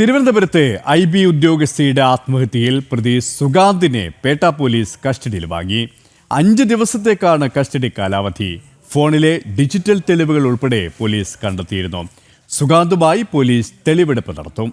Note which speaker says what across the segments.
Speaker 1: തിരുവനന്തപുരത്തെ I B ഉദ്യോഗസ്ഥയുടെ ആത്മഹത്യയിൽ പ്രതി സുഗാന്തിനെ Pettah police കസ്റ്റഡിയിൽ വാങ്ങി. അഞ്ച് ദിവസത്തേക്കാണ് കസ്റ്റഡി കാലാവധി. ഫോണിലെ ഡിജിറ്റൽ തെളിവുകൾ ഉൾപ്പെടെ പോലീസ് കണ്ടെത്തിയിരുന്നു. സുഗാന്തുമായി പോലീസ് തെളിവെടുപ്പ് നടത്തും.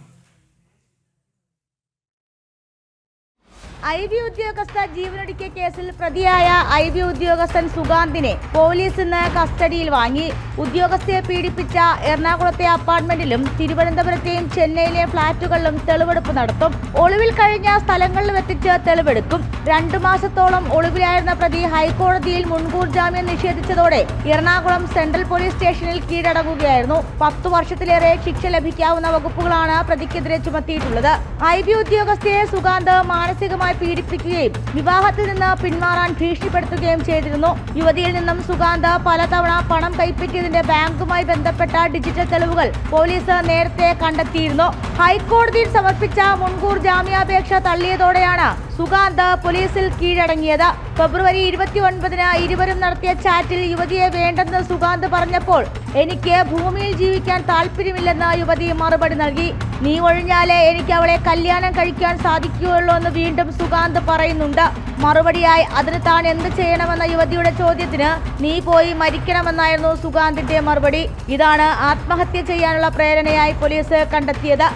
Speaker 2: ഐ വി ഉദ്യോഗസ്ഥ ജീവനൊടുക്കിയ കേസിൽ പ്രതിയായ ഐ വി ഉദ്യോഗസ്ഥൻ സുഗാന്തിനെ പോലീസ് ഇന്ന് കസ്റ്റഡിയിൽ വാങ്ങി. ഉദ്യോഗസ്ഥയെ പീഡിപ്പിച്ച എറണാകുളത്തെ അപ്പാർട്ട്മെന്റിലും തിരുവനന്തപുരത്തെയും ചെന്നൈയിലെ ഫ്ളാറ്റുകളിലും തെളിവെടുപ്പ് നടത്തും. ഒളിവിൽ കഴിഞ്ഞ സ്ഥലങ്ങളിൽ എത്തിച്ച് തെളിവെടുക്കും. രണ്ടു മാസത്തോളം ഒളിവിലായിരുന്ന പ്രതി ഹൈക്കോടതിയിൽ മുൻകൂർ ജാമ്യം നിഷേധിച്ചതോടെ എറണാകുളം സെൻട്രൽ പോലീസ് സ്റ്റേഷനിൽ കീഴടങ്ങുകയായിരുന്നു. പത്തു വർഷത്തിലേറെ ശിക്ഷ ലഭിക്കാവുന്ന വകുപ്പുകളാണ് പ്രതിക്കെതിരെ ചുമത്തിയിട്ടുള്ളത്. ഐ ബി ഉദ്യോഗസ്ഥയെ സുഗാന്ത് മാനസികമായി പീഡിപ്പിക്കുകയും വിവാഹത്തിൽ നിന്ന് പിന്മാറാൻ ഭീഷണിപ്പെടുത്തുകയും ചെയ്തിരുന്നു. യുവതിയിൽ നിന്നും സുഗാന്ത പലതവണ പണം കൈപ്പറ്റിയതിന്റെ ബാങ്കുമായി ബന്ധപ്പെട്ട ഡിജിറ്റൽ തെളിവുകൾ പോലീസ് നേരത്തെ കണ്ടെത്തിയിരുന്നു. ഹൈക്കോടതിയിൽ സമർപ്പിച്ച മുൻകൂർ ജാമ്യാപേക്ഷ തള്ളിയതോടെയാണ് സുഗാന്ത് പോലീസിൽ കീഴടങ്ങിയത്. ഫെബ്രുവരി ഇരുപത്തി ഒൻപതിന് ഇരുവരും നടത്തിയ ചാറ്റിൽ യുവതിയെ വേണ്ടെന്ന് സുഗാന്ത് പറഞ്ഞപ്പോൾ എനിക്ക് ഭൂമിയിൽ ജീവിക്കാൻ താല്പര്യമില്ലെന്ന് യുവതി മറുപടി നൽകി. നീ ഒഴിഞ്ഞാലേ എനിക്ക് അവളെ കല്യാണം കഴിക്കാൻ സാധിക്കുകയുള്ളൂ എന്ന് വീണ്ടും സുഗാന്ത് പറയുന്നുണ്ട്. മറുപടിയായി അതിന് താൻ എന്ത് ചെയ്യണമെന്ന യുവതിയുടെ ചോദ്യത്തിന് നീ പോയി മരിക്കണമെന്നായിരുന്നു സുഗാന്തിന്റെ മറുപടി. ഇതാണ് ആത്മഹത്യ ചെയ്യാനുള്ള പ്രേരണയായി പോലീസ് കണ്ടെത്തിയത്.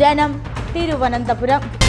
Speaker 2: ജനം തിരുവനന്തപുരം.